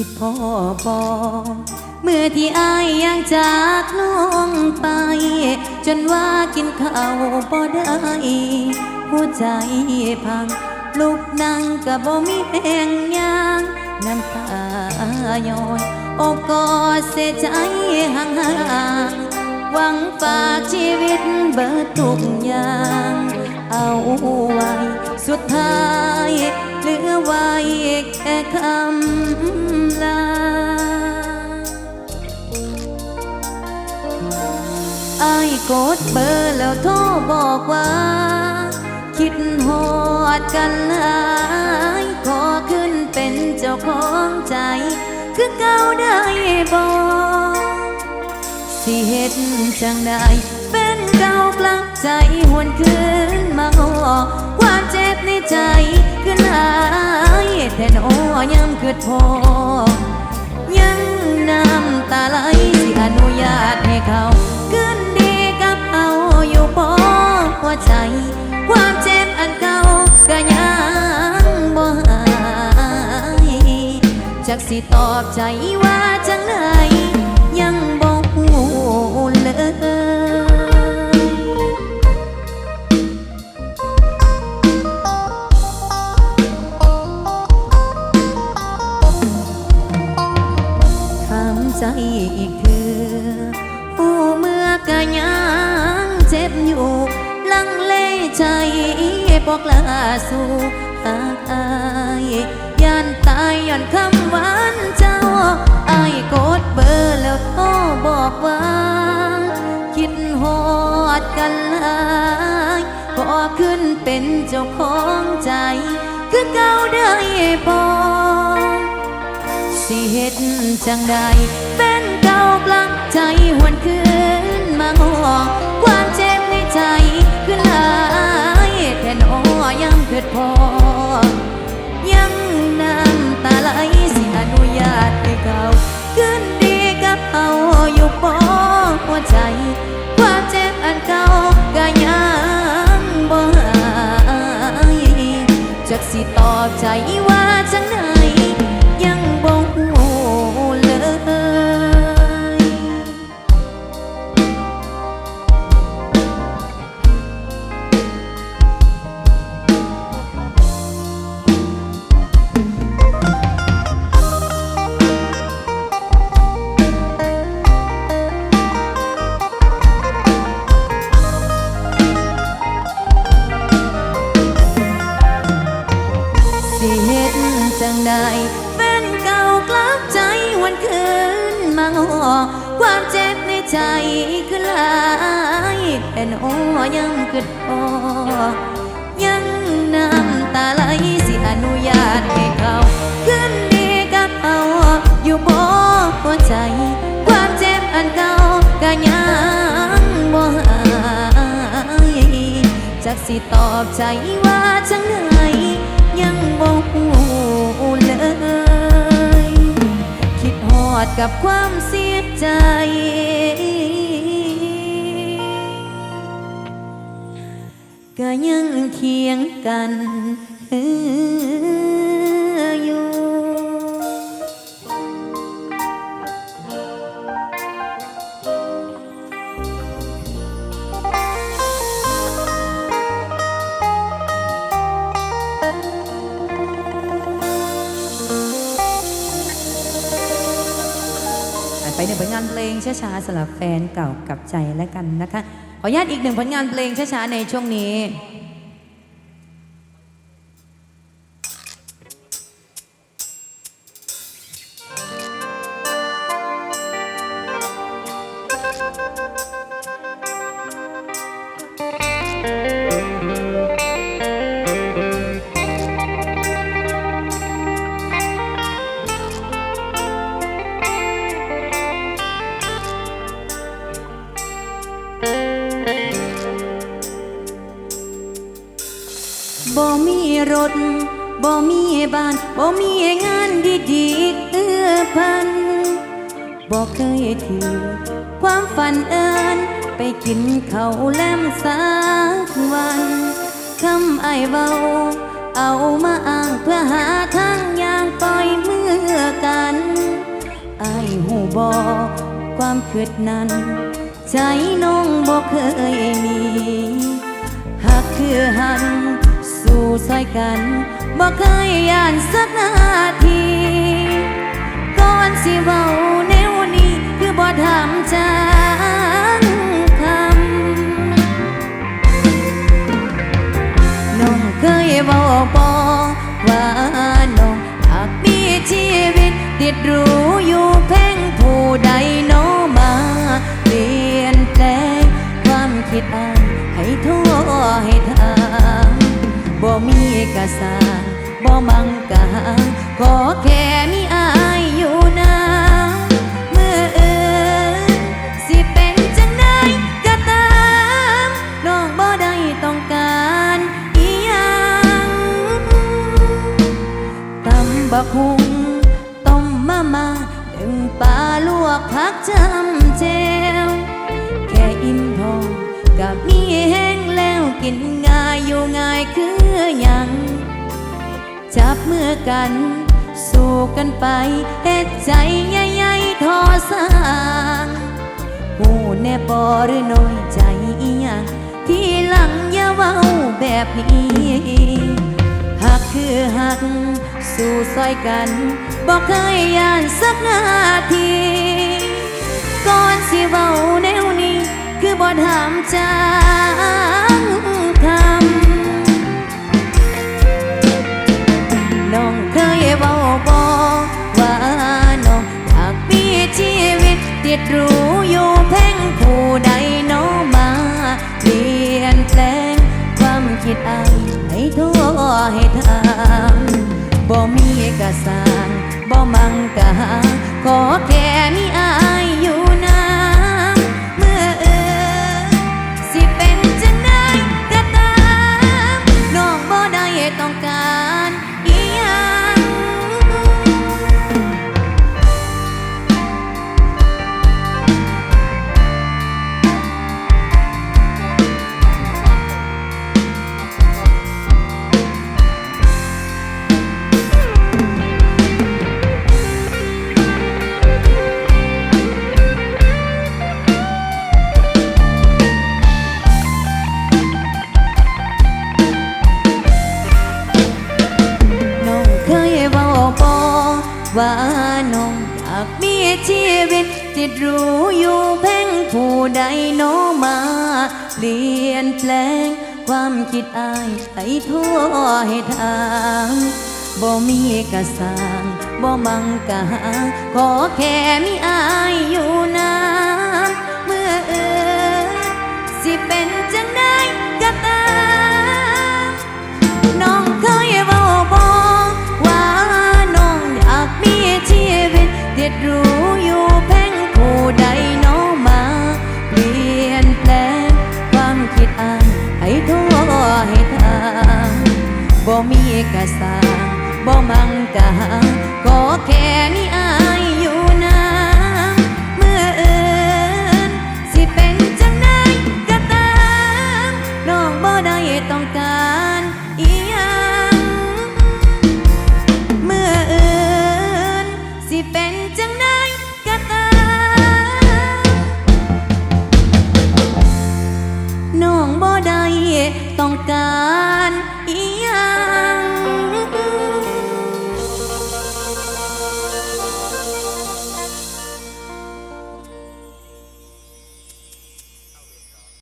คิดพ่อบอเมื่อที่อายยังจากน้องไป จนว่ากินข้าวบ่ได้หัวใจพังลูกนั่งก็บ่มีแหงยางน้ำตาย้อยโอบกอดเสียใจห่างๆหวังฝากชีวิตเบิดทุกอย่าง เอาไว้สุดท้าย ลือไว้แค่คำลา ไอายกดเบอร์แล้วโทรบอกว่า คิดหอดกันหลายขอขึ้นเป็นเจ้าของใจ คือเก่าได้บอกสิเฮ็ดจังได้เป็นเก่ากลับใจหวนคืนมาหอกความเจ็บในใจายแต่นอยามเกิดพอยังน้ำตาไหลที่อนุญาตให้เขาขึ้นดีกับเอาอยู่ปอหัวใจ ความเจ็บอันเก่าก็ยังบ่หายจักสิตอบใจว่าจังไหน ใจอีกคือผู้เมื่อกะยังเจ็บอยู่ ลังเลใจบอกลาสู่หากอายย่านตายย่านคำหวานเจ้าอายกดเบอร์แล้วโทรบอกว่า คิดหอดกันหลายขอขึ้นเป็นเจ้าของใจ คือเก่าได้บอก สิเฮ็ดจังใดเป็นเก่ากลังใจหวนคืนมาหอความเจ็บในใจคือหลายแต่นอ้อยามเกิดพอ ยังน้ำตาไหลสิอนุญาตให้เขาคืนดีกับเอาอยู่ปอหัวใจ ความเจ็บอันเก่าก็ยังบ่หายจักสิตอบใจว่า จังใดแฟนเก่ากลับใจวันคืนมาหอความเจ็บในใจคือหลายแต่นอยังกึดพอยังน้ำตาไหลสิอนุญาตให้เขาขึ้นดีกับเอาอยู่บ่หัวใจ ความเจ็บอันเก่าก็ยังบ่หายจักสิตอบใจว่าจังไหน ยังบ่หูเลย คิดหอดกับความเสียใจ ก็ยังเคียงกันานเพลงช้าๆสำหรับแฟนเก่ากับใจแล้วกันนะคะ ขออนุญาตอีกหนึ่งผลงานเพลงช้าๆในช่วงนี้ มีงานดีๆเอื้อพันบ่เคยถือความฝันเอินไปกินเขาแลมสักวันคำไอายเบา เอามาอ้างเพื่อหาทางย่างปล่อยเมื่อกันไอหูบ่ความคิดนั้น ใจน้องบ่เคยมีหักคือหันสู่ซอยกัน บ่เคยย่านสักนาที ก่อนสิเว้าแนวนี้คือบ่ถามจังคำน้องเคยบอกบอว่าน้องหากมีชีวิตติดรู้อยู่เพ่งผู้ใดโนมาเปลี่ยนแปลงความคิดอ่านให้ทั่วให้ทางบ่ มีกะสร้างบ่มังกะหาขอแค่มีอายอยู่นาเมื่อเอินสิเป็นจังไดก็ตามน้องบ่ได้ต้องการอีหยังตำบักหุงต้มมามาดึงปลาลวกผักจำเจวแค่อิ่มท้องกับมีแห กินง่ายอยู่ง่ายคือหยัง จับมือกัน สู้กันไปเฮ็ดใจใหญ่ๆทอสร้างหูแน่บอหรือน้อยใจอีหยังที่หลังอย่าเว้าแบบนี้หักคือหัก สู่ซอยกันบอกเคยย่านสักนาที ก่อนสิเว้าแน คือบ่ถามจางคำน้องเคยเว้าบอกว่าน้องอยากมีชีวิตติดรู้อยู่เพ่งผู้ใดโนมาเปลี่ยนแปลงความคิดอายให้ทั่วให้ทางบ่มีกะสางบ่มังกะขอแค่มีอา ว่าน้องอยากมีชีวิตติดรู้อยู่เพ่งผู้ใดโนมาเปลี่ยนแปลงความคิดอายให้ทั่วให้ทางบ่มีกระสางบ่มังกะหาขอแค่มีอายอยู่นานเมื่อเอิสิเป็นจังได